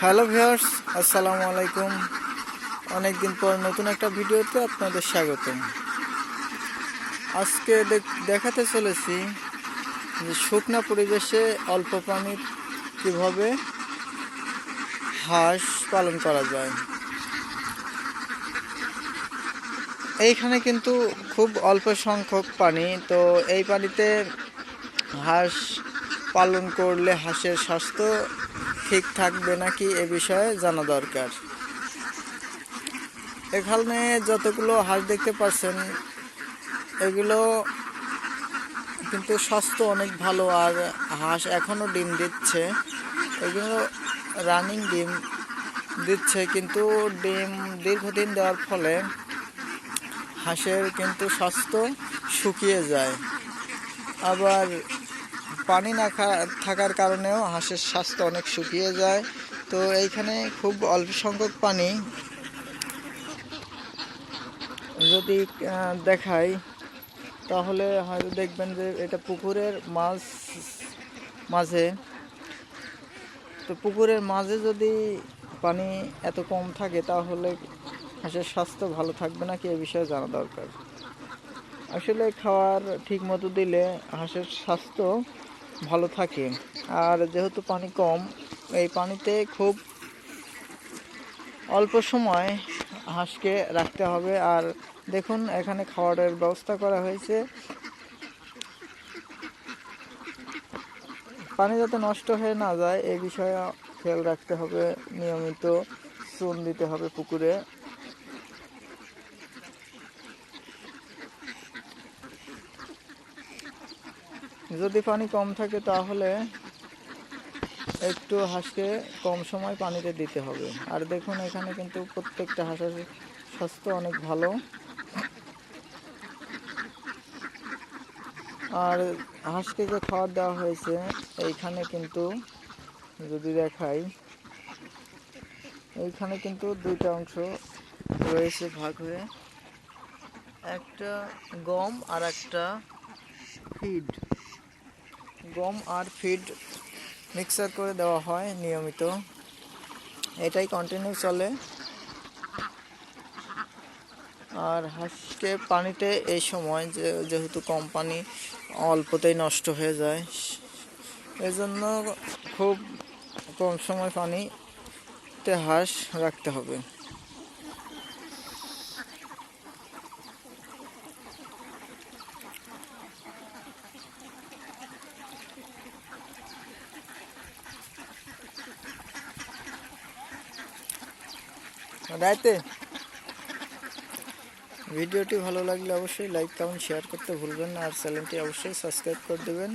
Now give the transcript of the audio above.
Hello viewers, আসসালামু আলাইকুম। অনেকদিন পর নতুন একটা ভিডিওতে আপনাদের স্বাগতম। আজকে দেখ- দেখাতে চলেছি যে শুকনা পরিবেশে অল্প পানির কীভাবে হাঁস পালন করা যায়। এইখানে কিন্তু খুব অল্প সংখ্যক পানি, তো এই পানিতে হাঁস পালন করলে হাঁসের স্বাস্থ্য ঠিক থাকবে নাকি এ বিষয়ে জানা দরকার? এখানে যতগুলো হাঁস দেখতে পাচ্ছেন, এগুলো কিন্তু স্বাস্থ্য অনেক ভালো আর হাঁস এখনও ডিম দিচ্ছে। এগুলো রানিং ডিম দিচ্ছে কিন্তু ডিম দীর্ঘদিন দেওয়ার ফলে হাঁসের কিন্তু স্বাস্থ্য শুকিয়ে যায়। আবার পানি না থাকার কারণেও হাঁসের স্বাস্থ্য অনেক শুকিয়ে যায়। তো এইখানে খুব অল্প সংখ্যক পানি। যদি দেখাই, তাহলে হয়তো দেখবেন যে এটা পুকুরের মাছ, মাঝে। তো পুকুরের মাঝে যদি পানি এত কম থাকে, তাহলে হাঁসের স্বাস্থ্য ভালো থাকবে নাকি, এ বিষয়ে জানা দরকার। আসলে খাওয়ার ঠিক মতো দিলে হাঁসের স্বাস্থ্য ভালো থাকে। আর যেহেতু পানি কম, এই পানিতে খুব অল্প সময় হাঁসকে রাখতে হবে। আর দেখুন, এখানে খাওয়ারের ব্যবস্থা করা হয়েছে। পানি যাতে নষ্ট হয়ে না যায় এই বিষয়ে খেয়াল রাখতে হবে। নিয়মিত চুন দিতে হবে পুকুরে। যদি পানি কম থাকে তাহলে একটু হাঁসকে কম সময় পানিতে দিতে হবে। আর দেখুন, এখানে কিন্তু প্রত্যেকটা হাঁসের স্বাস্থ্য অনেক ভালো। আর হাঁসকে যে খাবার দেওয়া হয়েছে, এইখানে কিন্তু যদি দেখাই, এইখানে কিন্তু দুইটা অংশ রয়েছে ভাগ হয়ে। একটা গম আর একটা ফিড। গম আর ফিড মিক্সার করে দেওয়া হয় নিয়মিত। এটাই কন্টিনিউ চলে। আর হাঁসকে পানিতে এই সময় যেহেতু কম পানি অল্পতেই নষ্ট হয়ে যায়, এজন্য খুব কম সময় পানিতে হাঁস রাখতে হবে। রাইতে। ভিডিওটি ভালো লাগলে অবশ্যই লাইক, কমেন্ট, শেয়ার করতে ভুলবেন না। আর চ্যানেলটি অবশ্যই সাবস্ক্রাইব করে দেবেন।